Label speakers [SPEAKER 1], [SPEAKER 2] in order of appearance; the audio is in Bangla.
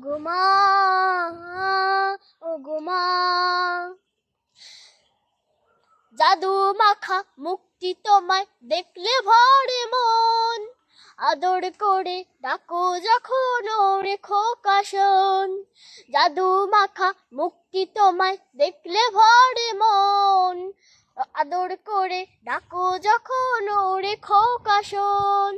[SPEAKER 1] ওগো মা, ওগো জাদু মাখা মুক্তি তোমায় দেখলে ভরে মন। আদর করে ডাকো যখন ওরে খোকাশন জাদু মাখা মুক্তি তোমায় দেখলে ভরে মন। আদর করে ডাকো যখন ওরে খোকাশন